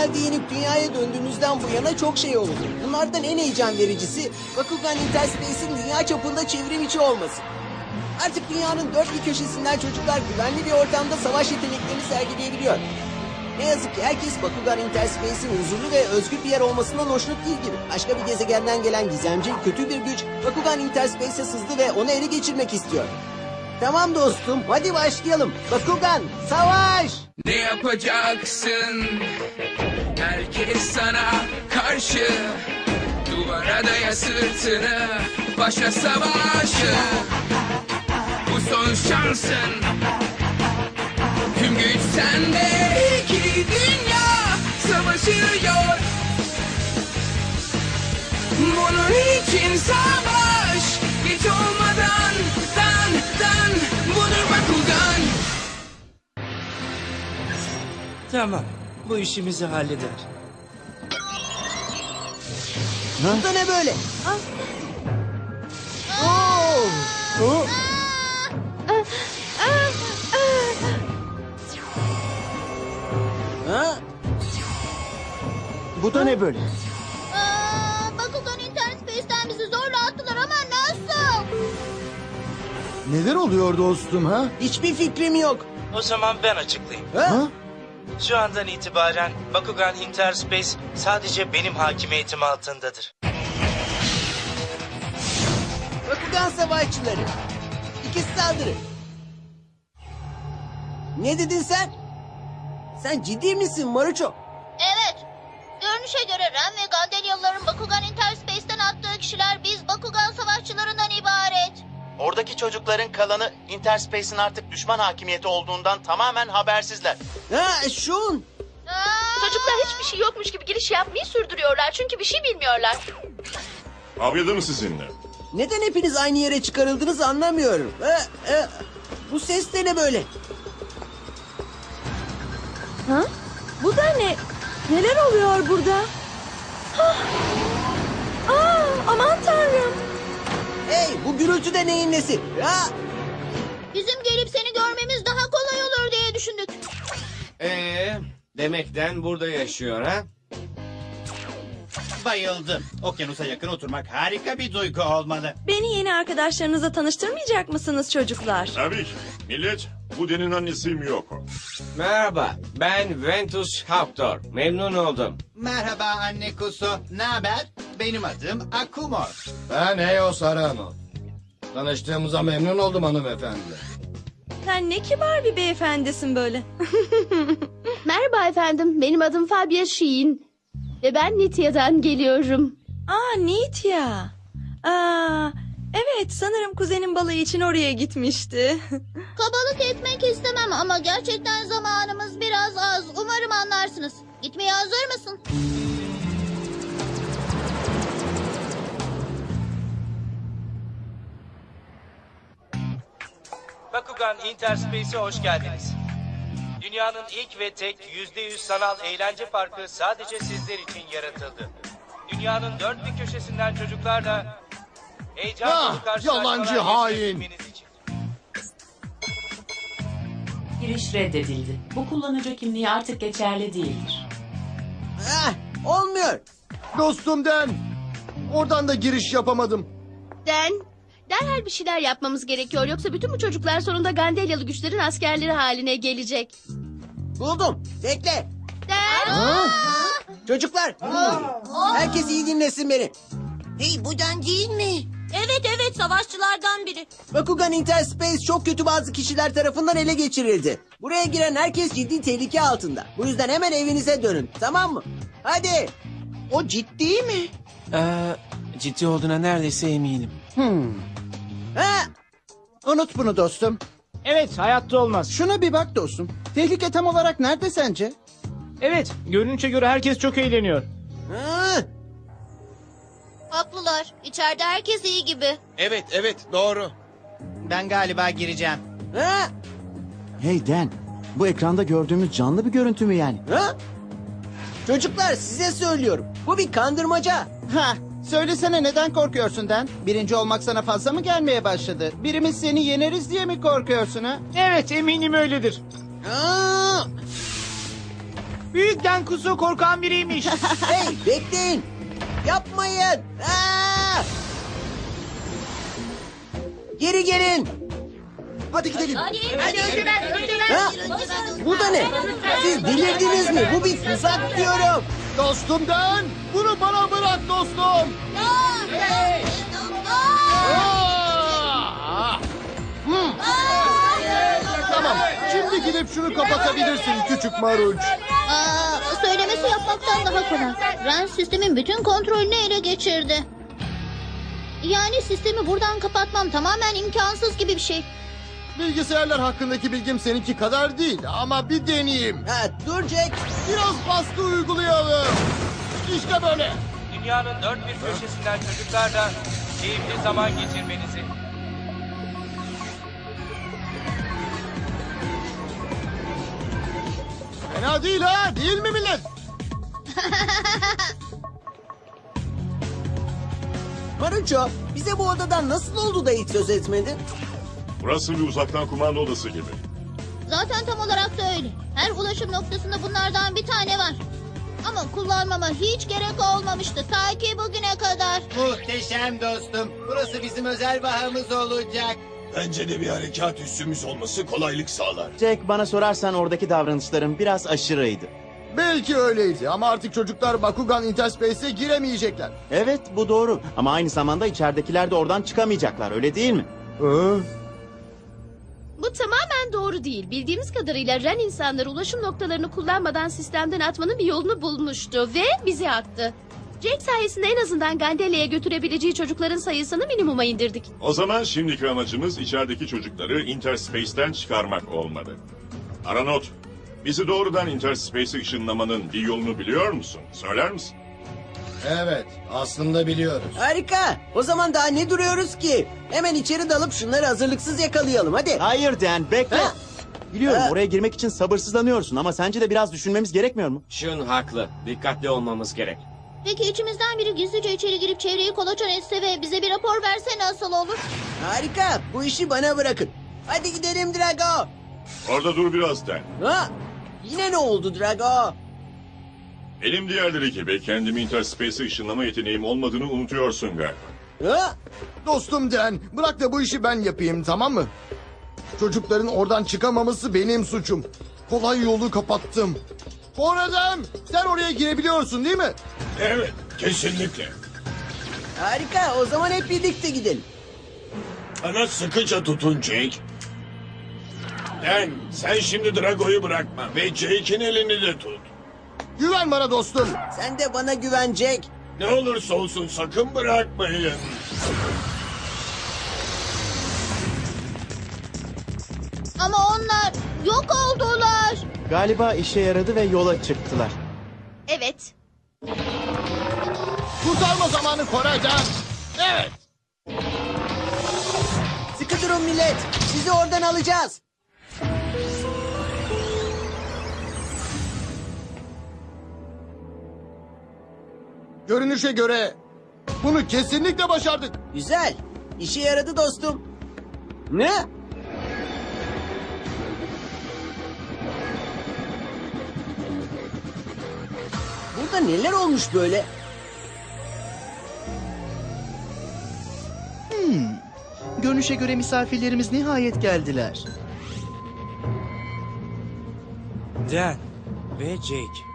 Yenip dünyaya döndüğünüzden bu yana çok şey oldu. Bunlardan en heyecan vericisi Bakugan Interspace'in dünya çapında çevrim içi olması. Artık dünyanın dört bir köşesinden çocuklar güvenli bir ortamda savaş yeteneklerini sergileyebiliyor. Ne yazık ki herkes Bakugan Interspace'in huzurlu ve özgür bir yer olmasından hoşnut değil gibi. Başka bir gezegenden gelen gizemci, kötü bir güç Bakugan Interspace'e sızdı ve onu ele geçirmek istiyor. Tamam dostum, hadi başlayalım. Bakugan, savaş! Ne yapacaksın? Herkes sana karşı. Duvara daya sırtını Başa savaşı. Bu son şansın. Tüm güç sende. İki dünya savaşıyor. Bunun için savaş. Geç olmadan Dan dan. Budur Bakugan. Tamam. Bu işimizi halleder. Bu da ne böyle? Oo! Oo! Ha? Bu da ne böyle? Aa, Bakugan Interspace'ten bizi zorla attılar ama nasıl? Neler oluyor dostum ha? Hiçbir fikrim yok. O zaman ben açıklayayım. Ha? Ha? Şu andan itibaren Bakugan Interspace sadece benim hakimiyetim altındadır. Bakugan savaşçıları. İkisi saldırı. Ne dedin sen? Sen ciddi misin Maruço? Evet. Görünüşe göre Ren ve Gandelyalıların Bakugan Interspace'ten attığı kişiler biz Bakugan savaşçılarından ibaret. Oradaki çocukların kalanı Interspace'in artık düşman hakimiyeti olduğundan tamamen habersizler. Ha şun. Çocuklar hiçbir şey yokmuş gibi giriş yapmayı sürdürüyorlar çünkü bir şey bilmiyorlar. Kavgadı mı sizinle? Neden hepiniz aynı yere çıkarıldınız anlamıyorum. Ha, ha. Bu ses de ne böyle? Ha? Bu da ne? Neler oluyor burada? Hah! Aa, aman tanrım. Hey bu gürültü de neyin nesi? Ha? bizim gelip seni görmemiz daha kolay olur diye düşündük. Ee, demekten burada yaşıyor ha? Bayıldım. Okyanusa yakın oturmak harika bir duygu olmalı. Beni yeni arkadaşlarınıza tanıştırmayacak mısınız çocuklar? Tabii ki. Millet, bu denin annesi Miyoko. Merhaba, ben Ventus Haptor. Memnun oldum. Merhaba anne kusu. Ne haber? Benim adım Akumor. Ben Eyo Sarano. Tanıştığımıza memnun oldum hanımefendi. Sen ne kibar bir beyefendisin böyle. Merhaba efendim, benim adım Fabia Şiin. Ve ben Nitya'dan geliyorum. Aa Nitya. Aa, evet sanırım kuzenim balayı için oraya gitmişti. Kabalık etmek istemem ama gerçekten zamanımız biraz az. Umarım anlarsınız. Gitmeye hazır mısın? Bakugan Interspace'e hoş geldiniz. Dünyanın ilk ve tek %100 sanal eğlence parkı sadece sizler için yaratıldı. Dünyanın dört bir köşesinden çocuklarla heyecan Ah, dolu karşılaşmalar yalancı hain. yaşayabilmeniz için. Giriş reddedildi. Bu kullanıcı kimliği artık geçerli değildir. Ha, olmuyor. Dostum Den. Oradan da giriş yapamadım. Den, derhal bir şeyler yapmamız gerekiyor. Yoksa bütün bu çocuklar sonunda Gandelyalı güçlerin askerleri haline gelecek. Buldum. Bekle. Den, Çocuklar. Herkes iyi dinlesin beni. Hey bu den değil mi? Evet evet savaşçılardan biri. Bakugan Interspace çok kötü bazı kişiler tarafından ele geçirildi. Buraya giren herkes ciddi tehlike altında. Bu yüzden hemen evinize dönün. Tamam mı? Hadi. O ciddi mi? Ee, ciddi olduğuna neredeyse eminim. Ha? Unut bunu dostum. Evet, hayatta olmaz. Şuna bir bak dostum. Tehlike tam olarak nerede sence? Evet, görünüşe göre herkes çok eğleniyor. Ha? Haklılar. İçeride herkes iyi gibi. Evet, evet, doğru. Ben galiba gireceğim. Ha? Hey Den. Bu ekranda gördüğümüz canlı bir görüntü mü yani? Ha? Çocuklar size söylüyorum. Bu bir kandırmaca. Ha, söylesene neden korkuyorsun Den? Birinci olmak sana fazla mı gelmeye başladı? Birimiz seni yeneriz diye mi korkuyorsun ha? Evet, eminim öyledir. Aa! Büyük Denkusu korkan biriymiş. hey bekleyin. Yapmayın. Aa! Geri gelin. Hadi gidelim. Hadi önce ben, önce ben. Ha? Bu da ne? Siz delirdiniz mi? Bu bir tuzak diyorum. Dostum Dan. Bunu bana dostum. Tamam. Şimdi gidip şunu kapatabilirsin küçük marunç. Aa, söylemesi yapmaktan daha kolay. Ren sistemin bütün kontrolünü ele geçirdi. Yani sistemi buradan kapatmam tamamen imkansız gibi bir şey. Bilgisayarlar hakkındaki bilgim seninki kadar değil ama bir deneyeyim. Ha, dur Jack. Biraz baskı uygulayalım. İşte böyle. Dünyanın dört bir köşesinden çocuklarla keyifli zaman geçirmenizi, Fena değil ha, değil mi millet? Marunço bize bu odadan nasıl oldu da hiç söz etmedin? Burası bir uzaktan kumanda odası gibi. Zaten tam olarak da öyle. Her ulaşım noktasında bunlardan bir tane var. Ama kullanmama hiç gerek olmamıştı ta ki bugüne kadar. Muhteşem dostum. Burası bizim özel vahamız olacak. Bence de bir harekat üssümüz olması kolaylık sağlar. Jack bana sorarsan oradaki davranışların biraz aşırıydı. Belki öyleydi ama artık çocuklar Bakugan Interspace'e giremeyecekler. Evet bu doğru ama aynı zamanda içeridekiler de oradan çıkamayacaklar öyle değil mi? Bu doğru değil. Bildiğimiz kadarıyla Ren insanları ulaşım noktalarını kullanmadan sistemden atmanın bir yolunu bulmuştu ve bizi attı. Jack sayesinde en azından Gandelia'ya götürebileceği çocukların sayısını minimuma indirdik. O zaman şimdiki amacımız içerideki çocukları Interspace'ten çıkarmak olmalı. Aranot, bizi doğrudan Interspace'e ışınlamanın bir yolunu biliyor musun? Söyler misin? Evet, aslında biliyoruz. Harika. O zaman daha ne duruyoruz ki? Hemen içeri dalıp şunları hazırlıksız yakalayalım hadi. Hayır Dan bekle. Ha? Biliyorum Ha? oraya girmek için sabırsızlanıyorsun ama sence de biraz düşünmemiz gerekmiyor mu? Şun haklı. Dikkatli olmamız gerek. Peki içimizden biri gizlice içeri girip çevreyi kolaçan etse ve bize bir rapor verse nasıl olur? Harika. Bu işi bana bırakın. Hadi gidelim Drago. Orada dur biraz Den. Ha? Yine ne oldu Drago? Benim diğerleri gibi kendimi Interspace'e ışınlama yeteneğim olmadığını unutuyorsun galiba. Ha? Dostum Dan, bırak da bu işi ben yapayım tamam mı? Çocukların oradan çıkamaması benim suçum. Kolay yolu kapattım. Sonradan sen oraya girebiliyorsun değil mi? Evet, kesinlikle. Harika. O zaman hep birlikte gidelim. Bana sıkıca tutun Jake. Dan, sen şimdi Drago'yu bırakma ve Jake'in elini de tut. Güven bana dostum. Sen de bana güven Jack. Ne olursa olsun sakın bırakmayın. Ama onlar yok oldular. Galiba işe yaradı ve yola çıktılar. Evet. Kurtarma zamanı Kore'den. Evet. Sıkı durun millet. Sizi oradan alacağız. Görünüşe göre bunu kesinlikle başardık. Güzel. İşe yaradı dostum. Ne? Burada neler olmuş böyle? Görünüşe göre misafirlerimiz nihayet geldiler. Dan ve Jake.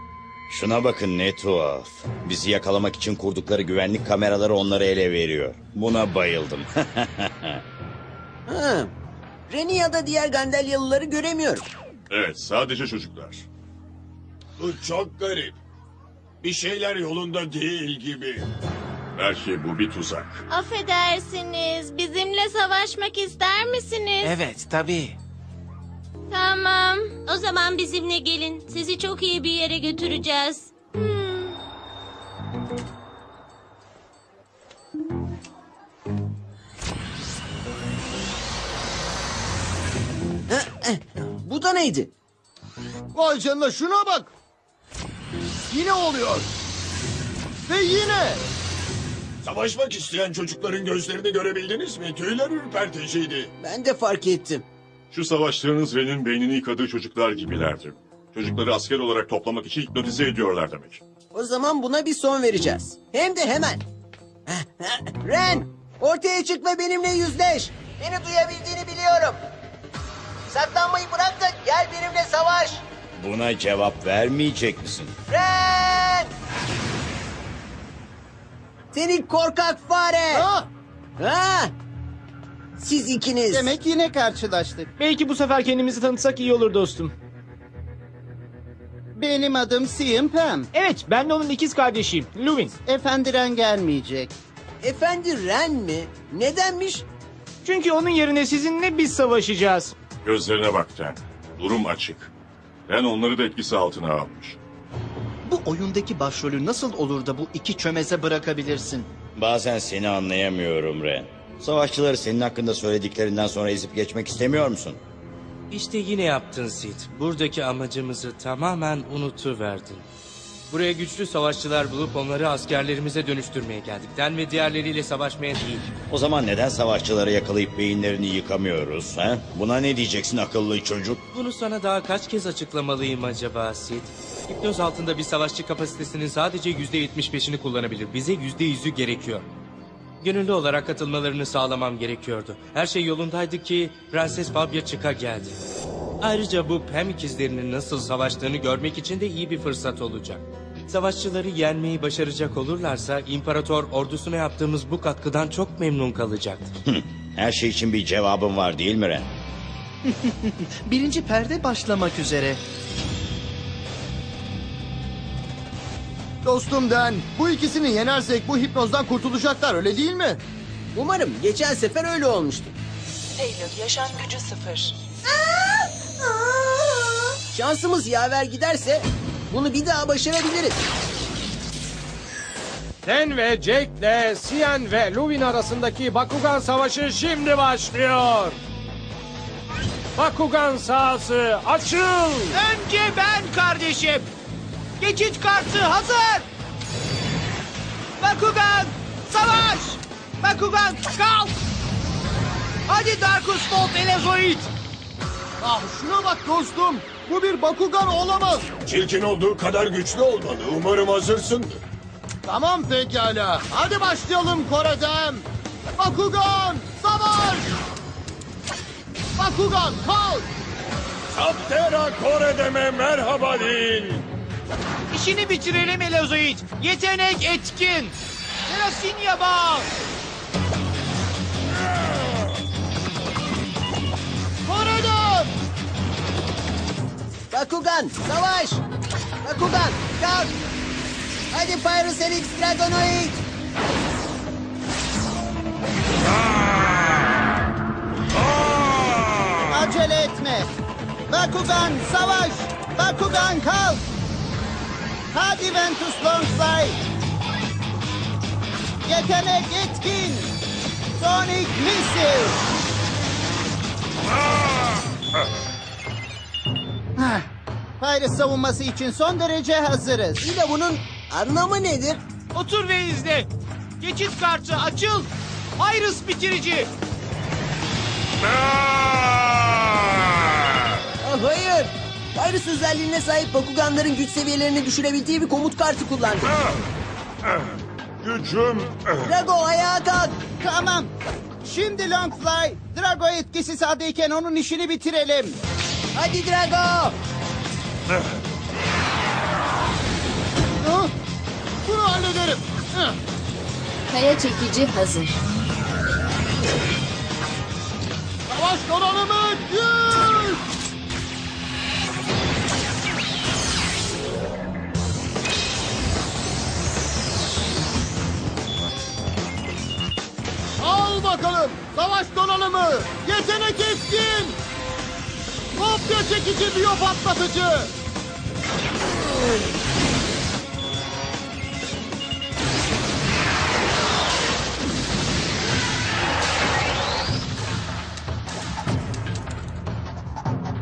Şuna bakın ne tuhaf. Bizi yakalamak için kurdukları güvenlik kameraları onları ele veriyor. Buna bayıldım. Ha. Reni ya da diğer Gandelyalıları göremiyorum. Evet, sadece çocuklar. Bu çok garip. Bir şeyler yolunda değil gibi. Belki bu bir tuzak. Affedersiniz. Bizimle savaşmak ister misiniz? Evet, tabii. Tamam. O zaman bizimle gelin. Sizi çok iyi bir yere götüreceğiz. Bu da neydi? Vay canına şuna bak. Yine oluyor. Ve yine. Savaşmak isteyen çocukların gözlerini görebildiniz mi? Tüyler ürperticiydi. Ben de fark ettim. Şu savaştığınız Ren'in beynini yıkadığı çocuklar gibilerdi. Çocukları asker olarak toplamak için hipnotize ediyorlar demek. O zaman buna bir son vereceğiz. Hem de hemen. Ren, ortaya çık ve benimle yüzleş. Beni duyabildiğini biliyorum. Saklanmayı bırak da gel benimle savaş. Buna cevap vermeyecek misin? Ren! Seni korkak fare! Ha! Siz ikiniz. Demek yine karşılaştık. Belki bu sefer kendimizi tanıtsak iyi olur dostum. Benim adım Siyim Pam. Evet ben de onun ikiz kardeşiyim. Luvin. Efendi Ren gelmeyecek. Efendi Ren mi? Nedenmiş? Çünkü onun yerine sizinle biz savaşacağız. Gözlerine bak Ten. Durum açık. Ren onları da etkisi altına almış. Bu oyundaki başrolü nasıl olur da bu iki çömeze bırakabilirsin? Bazen seni anlayamıyorum Ren. Savaşçıları senin hakkında söylediklerinden sonra ezip geçmek istemiyor musun? İşte yine yaptın Sid. Buradaki amacımızı tamamen unutuverdin. Buraya güçlü savaşçılar bulup onları askerlerimize dönüştürmeye geldik. Den ve diğerleriyle savaşmaya değil. O zaman neden savaşçıları yakalayıp beyinlerini yıkamıyoruz? He? Buna ne diyeceksin akıllı çocuk? Bunu sana daha kaç kez açıklamalıyım acaba Sid? Hipnoz altında bir savaşçı kapasitesinin sadece yüzde yetmiş beşini kullanabilir. Bize yüzde yüzü gerekiyor. Gönüllü olarak katılmalarını sağlamam gerekiyordu. Her şey yolundaydı ki Prenses Fabia çıka geldi. Ayrıca bu Pem ikizlerinin nasıl savaştığını görmek için de iyi bir fırsat olacak. Savaşçıları yenmeyi başaracak olurlarsa İmparator ordusuna yaptığımız bu katkıdan çok memnun kalacaktır. Her şey için bir cevabın var değil mi Ren? Birinci perde başlamak üzere. Dostum Den, bu ikisini yenersek bu hipnozdan kurtulacaklar öyle değil mi? Umarım geçen sefer öyle olmuştu. Taylor yaşam gücü sıfır. Şansımız yaver giderse bunu bir daha başarabiliriz. Ten ve Jake'le Sian ve Luvin arasındaki Bakugan savaşı şimdi başlıyor. Bakugan sahası açıl. Önce ben kardeşim. Geçit kartı hazır. Bakugan savaş. Bakugan kalk. Hadi Darkus Bolt Elezoid. Ah şuna bak dostum. Bu bir Bakugan olamaz. Çirkin olduğu kadar güçlü olmalı. Umarım hazırsındır. Tamam pekala. Hadi başlayalım Koredem. Bakugan savaş. Bakugan kalk. Saptera Kore'deme merhaba deyin. İşini bitirelim Elezoid. Yetenek etkin. Terasinya bağ. Koredem. Bakugan savaş. Bakugan kalk. Hadi Pyrus Helix Dragonoid. Acele etme. Bakugan savaş. Bakugan kalk. Hadi Ventus Longfly. Yetenek etkin. Sonic Missile. Hah, Pyrus savunması için son derece hazırız. İyi de bunun anlamı nedir? Otur ve izle. Geçit kartı açıl. Iris bitirici. Ah, hayır. Pyrus özelliğine sahip Bakuganların güç seviyelerini düşürebildiği bir komut kartı kullandı. Gücüm... Drago ayağa kalk. Tamam. Şimdi Longfly, Drago etkisi sahadayken onun işini bitirelim. Hadi Drago. Bunu hallederim. Kaya çekici hazır. Savaş donanımı güç. Al bakalım. Savaş donanımı. Yetenek etkin. Kopya çekici biyo patlatıcı.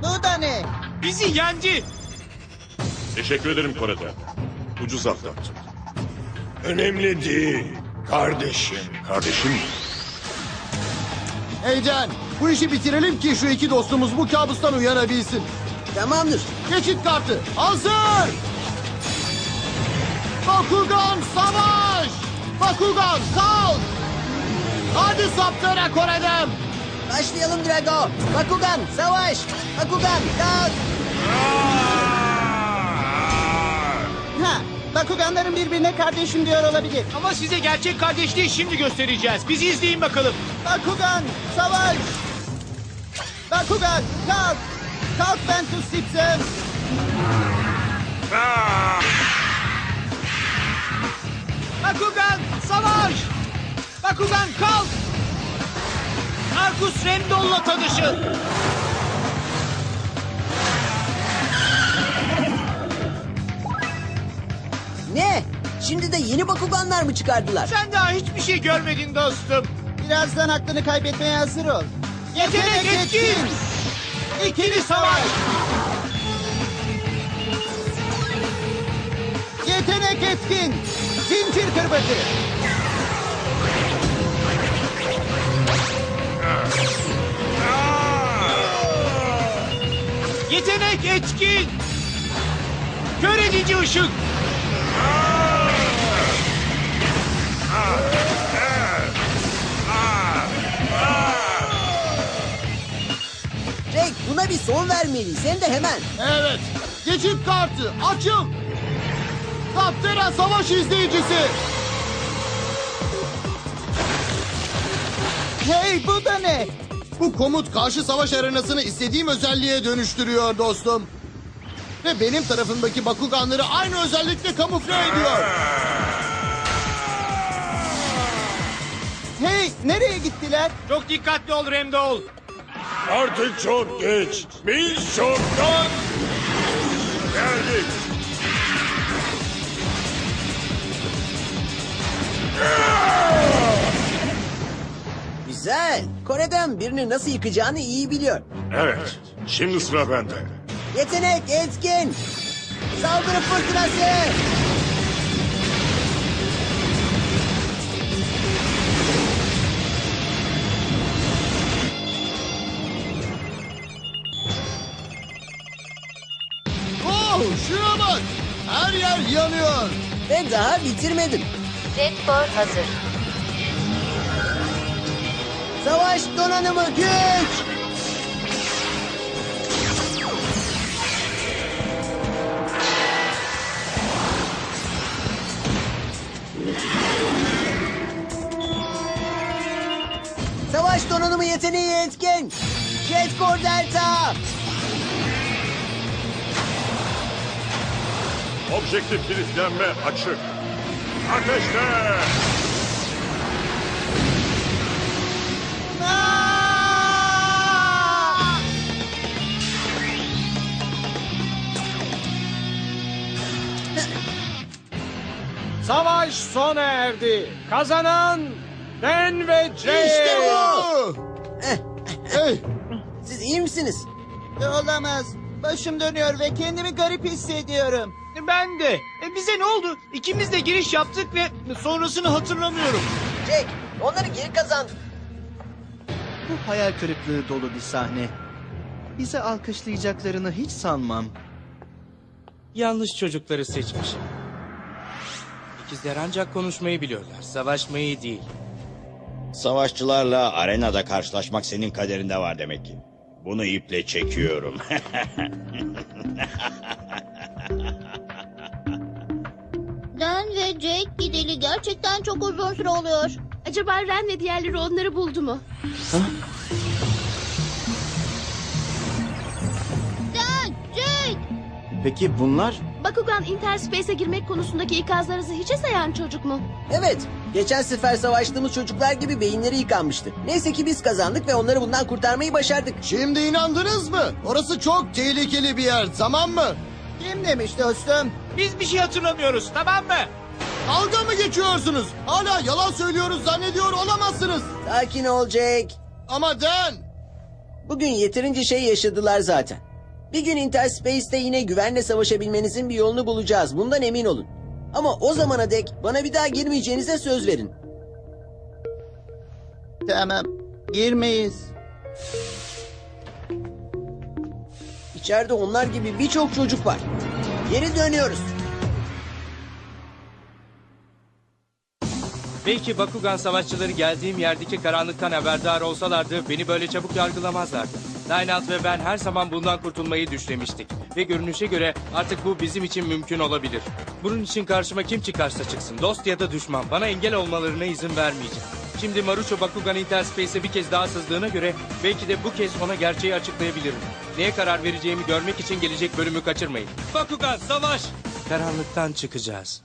Bu da ne? Bizi yendi. Teşekkür ederim Kore'den. Ucuz atlattın. Önemli değil. Kardeşim. Kardeşim mi? Hey bu işi bitirelim ki şu iki dostumuz bu kabustan uyanabilsin. Tamamdır. Geçit kartı hazır. Bakugan savaş. Bakugan kalk. Hadi Saptera Kore'den. Başlayalım Drago. Bakugan savaş. Bakugan kalk. Ha, Bakuganların birbirine kardeşim diyor olabilir. Ama size gerçek kardeşliği şimdi göstereceğiz. Bizi izleyin bakalım. Bakugan, savaş! Bakugan, kalk! Kalk Ventus Simpson! Bakugan savaş! Bakugan kalk! Arkus Remdol'la tanışın. Ne? Şimdi de yeni Bakuganlar mı çıkardılar? Sen daha hiçbir şey görmedin dostum. Birazdan aklını kaybetmeye hazır ol. Yetenek etkin! İkili savaş! Yetenek etkin! Zincir kırbacı! Yetenek etkin! Kör edici ışık! Buna bir son vermeliyiz. Hem de hemen. Evet. Geçit kartı açıl. Saptera savaş izleyicisi. Hey bu da ne? Bu komut karşı savaş arenasını istediğim özelliğe dönüştürüyor dostum. Ve benim tarafımdaki Bakuganları aynı özellikle kamufle ediyor. Hey nereye gittiler? Çok dikkatli ol Remdol. Artık çok geç. Biz çoktan geldik. Güzel. Kore'den birini nasıl yıkacağını iyi biliyor. Evet, şimdi sıra bende. Yetenek etkin. Saldırı fırtınası. Yanıyor. Ve daha bitirmedim. Jetboard hazır. Savaş donanımı güç. Savaş donanımı yeteneği etkin. Jet Core Delta. Objektif kilitlenme açık. Ateşle! Savaş sona erdi. Kazanan Ben ve Jay. İşte bu. Hey, Siz iyi misiniz? Olamaz. Başım dönüyor ve kendimi garip hissediyorum. Ben de. E, bize ne oldu? İkimiz de giriş yaptık ve sonrasını hatırlamıyorum. Jake, onları geri kazandık. Bu hayal kırıklığı dolu bir sahne. Bize alkışlayacaklarını hiç sanmam. Yanlış çocukları seçmiş. İkizler ancak konuşmayı biliyorlar, savaşmayı değil. Savaşçılarla arenada karşılaşmak senin kaderinde var demek ki. Bunu iple çekiyorum. Ve Jake gideli gerçekten çok uzun süre oluyor. Acaba Ren ve diğerleri onları buldu mu? Dan, Jake! Peki bunlar? Bakugan Interspace'e girmek konusundaki ikazlarınızı hiçe sayan çocuk mu? Evet, geçen sefer savaştığımız çocuklar gibi beyinleri yıkanmıştı. Neyse ki biz kazandık ve onları bundan kurtarmayı başardık. şimdi inandınız mı? Orası çok tehlikeli bir yer tamam mı? Kim demiş dostum? Biz bir şey hatırlamıyoruz tamam mı? Dalga mı geçiyorsunuz? Hala yalan söylüyoruz zannediyor olamazsınız. Sakin ol Jake. Ama Dan. Bugün yeterince şey yaşadılar zaten. Bir gün Interspace'te yine güvenle savaşabilmenizin bir yolunu bulacağız. Bundan emin olun. Ama o zamana dek bana bir daha girmeyeceğinize söz verin. Tamam. Girmeyiz. İçeride onlar gibi birçok çocuk var. Geri dönüyoruz. Belki Bakugan savaşçıları geldiğim yerdeki karanlıktan haberdar olsalardı beni böyle çabuk yargılamazlardı. Lineout ve ben her zaman bundan kurtulmayı düşlemiştik. Ve görünüşe göre artık bu bizim için mümkün olabilir. Bunun için karşıma kim çıkarsa çıksın, dost ya da düşman, bana engel olmalarına izin vermeyeceğim. Şimdi Marucho Bakugan Interspace'e bir kez daha sızdığına göre belki de bu kez ona gerçeği açıklayabilirim. Neye karar vereceğimi görmek için gelecek bölümü kaçırmayın. Bakugan savaş! Karanlıktan çıkacağız.